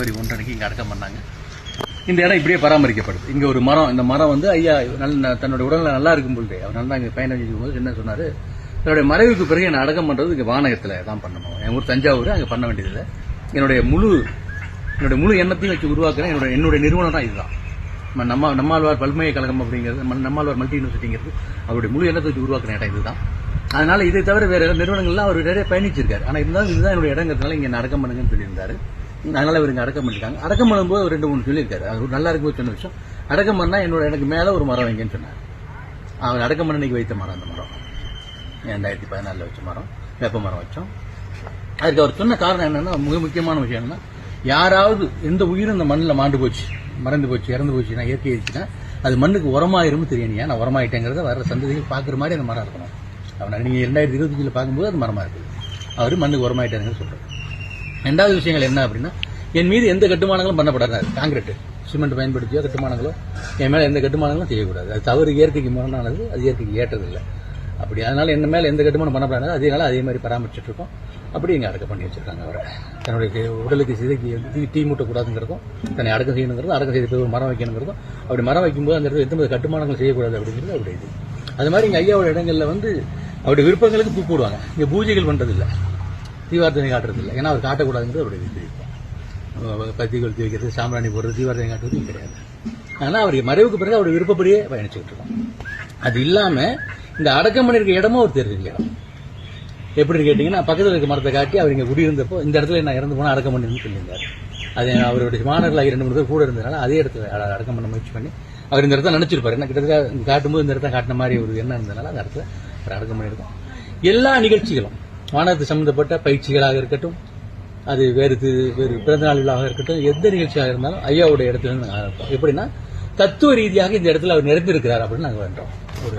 பிப்ரவரி ஒன்றரைக்கு இங்க அடக்கம் பண்ணாங்க. இந்த இடம் இப்படியே பராமரிக்கப்படுது. இங்க ஒரு மரம் இந்த மரம் வந்து ஐயா நல்ல தன்னுடைய உடல்நிலை நல்லா இருக்கும் பொழுது. அவர் நல்லா இங்கே பயணம் செஞ்சுக்கும் போது என்ன சொன்னாரு? என்னுடைய மறைவுக்கு பிறகு என்ன அடக்கம் பண்றது இங்க வானகத்தில் தான் பண்ணணும். என் ஊர் தஞ்சாவூர் அங்க பண்ண வேண்டியது என்னுடைய முழு என்னுடைய முழு எண்ணத்தையும் வச்சு உருவாக்குறேன் என்னுடைய என்னுடைய நிறுவனம் தான் இதுதான். நம்ம நம்ம நம்மாழ்வார் பல்கலைக்கழகம் அப்படிங்கிறது நம்ம- நம்மாழ்வார் மல்டி யூனிவர்சிட்டிங்கிறது அவருடைய முழு எண்ணத்தை வச்சு உருவாக்குற இடம் இதுதான். அதனால இதை தவிர வேற நிறுவனங்கள்லாம் அவர் நிறைய பயணிச்சிருக்காரு. ஆனா இருந்தாலும் இதுதான் என்னுடைய இடங்கிறதுனால இங்கே அடக்கம் பண்ணுங்கன்னு சொல்லியிருந்தாரு. அதனால் இவருங்க அடக்கம் பண்ணிருக்காங்க அடக்கம் பண்ணும்போது ஒரு ரெண்டு மூணு சொல்லியிருக்காரு. அது நல்லா இருக்கும்போது சொன்ன விஷயம். அடக்கம் பண்ணால் என்னோட எனக்கு மேலே ஒரு மரம் வைங்கன்னு சொன்னார். அவர் அடக்கம் பண்ண அன்னைக்கு வைத்த மரம் அந்த மரம். ரெண்டாயிரத்தி பதினாலில் வச்ச மரம். வேப்ப மரம் வச்சோம். அதுக்கு அவர் சொன்ன காரணம் என்னன்னா மிக முக்கியமான விஷயம் என்னன்னா யாராவது எந்த உயிரும் இந்த மண்ணில் மாண்டு போச்சு மறந்து போச்சு இறந்து போச்சுன்னா இயற்கை இருந்துச்சுன்னா அது மண்ணுக்கு உரமாயிரும்னு தெரியணியா நான் உரமாயிட்டேங்கிறத வர சந்ததிகள் பார்க்குற மாதிரி அந்த மரம் இருக்கணும். அவனை நீங்கள் ரெண்டாயிரத்தி இருபத்தஞ்சில் பார்க்கும்போது அது மரமாக இருக்குது. அவர் மண்ணுக்கு உரமாயிட்டாருங்கன்னு சொல்கிறார் ரெண்டாவது விஷயங்கள் என்ன அப்படின்னா என் மீது எந்த கட்டுமானங்களும் பண்ணப்படாது. காங்கிரீட் சிமெண்ட் பயன்படுத்தியோ கட்டுமானங்களோ என் மேல எந்த கட்டுமானங்களும் செய்யக்கூடாது. அது தவறு இயற்கைக்கு முரணானது அது இயற்கைக்கு ஏற்றதில்லை. அப்படி அதனால என்ன மேல எந்த கட்டுமானம் பண்ணப்படாது அதனால அதே மாதிரி பராமரிச்சுட்டு இருக்கோம் அப்படி இங்கே அடக்கம் பண்ணி வச்சிருக்காங்க அவரை. தன்னுடைய உடலுக்கு சிதைக்கு தீ தீ மூட்டக்கூடாதுங்கிறதும் தன்னை அடக்கம் செய்யணுங்கிறதும் அடக்கம் செய்து ஒரு மரம் வைக்கணுங்கிறதும் அப்படி மரம் வைக்கும்போது அந்த இடத்துல எந்த கட்டுமானங்கள் செய்யக்கூடாது அப்படிங்கிறது அவருடைய இது. அது மாதிரி இங்கே ஐயாவோட இடங்களில் வந்து அவருடைய விருப்பங்களுக்கு பூ போடுவாங்க. பூஜைகள் பண்ணுறதில்லை தீவார்த்தனை காட்டுறது இல்லை ஏன்னா அவர் காட்டக்கூடாதுங்கிறது அவருடைய விருப்பம் பத்தி கொளுத்தி வைக்கிறது சாம்பிராணி போடுறது தீவார்த்தனை காட்டுறது கிடையாது. ஆனால் அவருடைய மறைவுக்கு பிறகு அவருடைய விருப்பப்படியே பயணிச்சுக்கிட்டு இருக்கோம். அது இல்லாமல் இந்த அடக்கம் பண்ணிருக்க இடமும் அவர் தெரிஞ்ச இடம் எப்படின்னு கேட்டிங்கன்னா பக்கத்தில் இருக்க மரத்தை காட்டி அவர் இங்கே குடியிருந்தப்போ இந்த இடத்துல நான் இறந்து போனால் அடக்கம் பண்ணிருந்து சொல்லியிருந்தார். அது அவருடைய மாணவர்களாக இரண்டு மூணு பேர் கூட இருந்ததுனால அதே இடத்துல அடக்கம் பண்ண முயற்சி பண்ணி அவர் இந்த இடத்த நினச்சிருப்பார். என்ன கிட்டத்தட்ட காட்டும்போது இந்த இடத்த காட்டின மாதிரி ஒரு எண்ணம் இருந்ததுனால அந்த இடத்துல அவர் அடக்கம் பண்ணியிருக்கோம். எல்லா நிகழ்ச்சிகளும் மாணவர்கள் சம்பந்தப்பட்ட பயிற்சிகளாக இருக்கட்டும் அது வேறு தி- வேறு பிறந்தநாள் விழாவாக இருக்கட்டும் எந்த நிகழ்ச்சியாக இருந்தாலும் ஐயாவுடைய இடத்துல நாங்கள் ஆரம்பிப்போம். எப்படின்னா தத்துவ ரீதியாக இந்த இடத்துல அவர் நிறைந்திருக்கிறார் அப்படின்னு நாங்கள் வேண்டோம் ஒரு